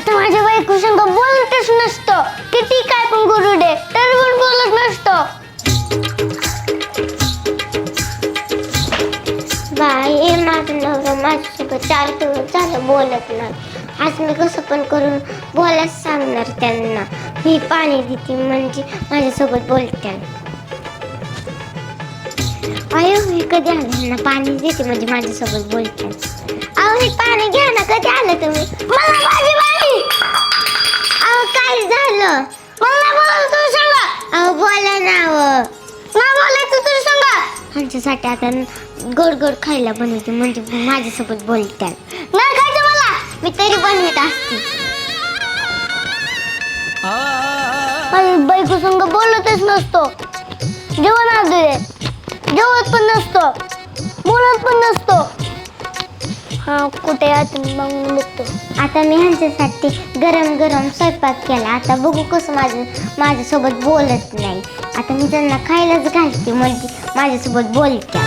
आता माझ्या बायको संग बोलतच नसतं. किती काय पण करू दे तर पण बोलत नसतो. बाई माझं नवरा माझ्यासोबत चार दिवस झालं बोलत नाही. आज मी कसं पण करून बोलायच सांगणार त्यांना. मी पाणी देते म्हणजे माझ्यासोबत बोलत्या अयो मी कधी आलं ना पाणी देते म्हणजे माझ्यासोबत बोलत्या हे पाणी घ्या ना कधी आलं तुम्ही? मला माझी बाई! अहो काय झालं? मला बोल तू सांगा. अहो बोला ना अहो. ना बोलायचं तू सांगा. आमच्यासाठी आता गोड गोड खायला बनवते म्हणजे माझ्यासोबत बोलत्याल नाही खायचं मला. मी तरी बनवत असते. पण बायको संग बोलतच नसतो. जेवण आणू जेवत पण नसतो. बोलत पण नसतो. कुठे आहे मग बघतो आता मी ह्यांच्यासाठी गरम गरम स्वयंपाक केला. आता बघू कसं माझं माझ्यासोबत बोलत नाही. आता मी त्यांना खायलाच घालते म्हणजे माझ्यासोबत बोलत्या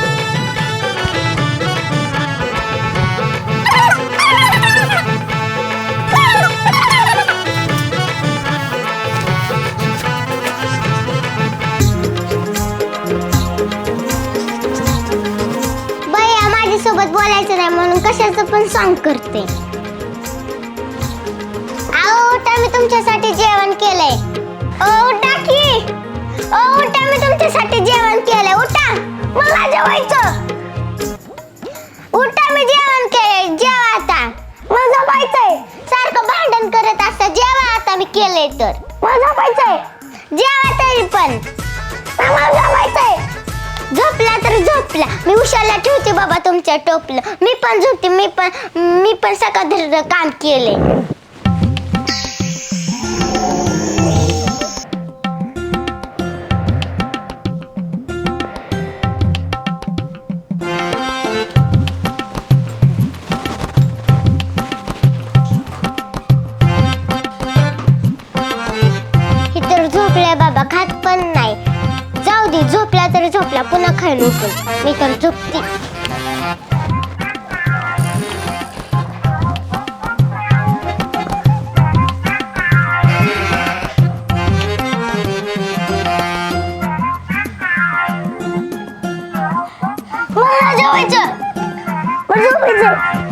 करायचं नाही म्हणून कशाचं पण सॉंग करते. उठा मी तुमच्यासाठी जेवण केलंय. ओ उठा की. ओ उठा मी तुमच्यासाठी जेवण केलंय. उठा मला जेवायचं. उठा मी जेवण केलंय. जेवा आता. मला झोपायचंय. सारखं भांडण करत असता. जेवा आता मी केलंय तर. मला झोपायचंय. जेवा तरी पण. टोपला. मी उशाला ठेवते बाबा तुमच्या टोपलं. मी पण झोपते मी पण मी पण सकाळ काम केले जाऊ झोपला तर झोपला पुन्हा खायला उठून. मी तर झोपते. मला जेवायचं. मला झोपायचं.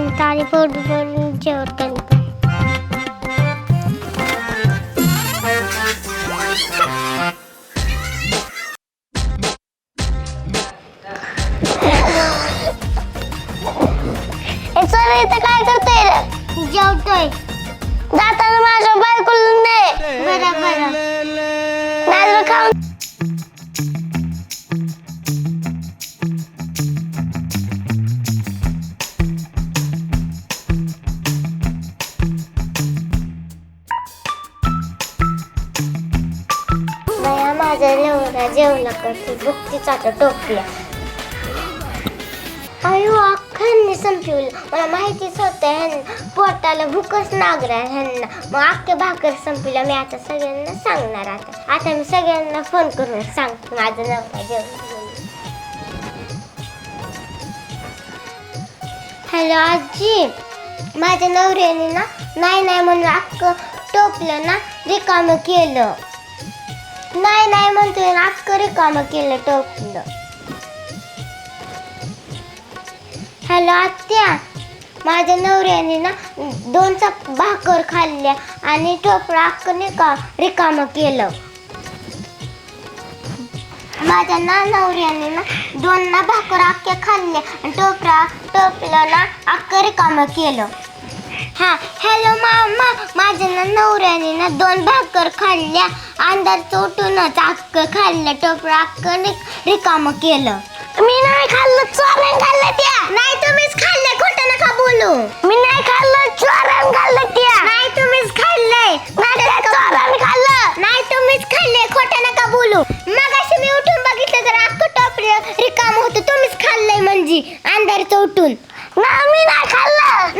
घरात शिंतारी पोट भरून जेवत सर इथं काय करतोय रे? जेवतोय जाताना माझ्या बायकोला नवरा जेवला करते बुकतीच आता टोपल्या अयो अख्खांनी संपवलं. मला माहितीच होतं ह्यांना पोटाला भूकच नागरा ह्यांना. मग अख्खे भाकर संपलं मी आता सगळ्यांना सांगणार आता. आता मी सगळ्यांना फोन करून सांगते माझं नवरा जेवण हॅलो आजी. माझ्या नवऱ्याने ना नाही नाही म्हणून अख्खं टोपलं ना रिकामं केलं. नाही नाही म्हणतोय. ना अख्खं रिकामं केलं टोपलं. हॅलो आत्या. माझ्या नवऱ्याने ना दोन चप भाकर खाल्ल्या आणि टोपळा अख्ख नाही का रिकामं केलं. माझ्या ना नवऱ्याने ना दोन ना भाकर अख्ख्या खाल्ल्या आणि टोपरा टोपलं ना अख्खं रिकामं केलं. हा हॅलो मामा. माझ्या ना नवऱ्याने ना दोन भाकर खाल्ल्या. अंधार उठूनच अख्खं खाल्लं टोपरा रिक- रिकामं केलं. मी नाही खाल्लं चोरण खाल्लं त्या. नाही तुम्हीच खाल्लं? खोटं नका बोलू. मी नाही खाल्लं चोरण खाल्लं त्या. नाही तुम्हीच खाल्लंय चोरण खाल्लं. नाही तुम्हीच खाल्लंय खोटं नका बोलू. मग मी उठून बघितलं तर अख्खं टोपलं रिकाम होतं. तुम्हीच खाल्लंय म्हणजे अंधारचं उठून. ना मी नाही खाल्लं.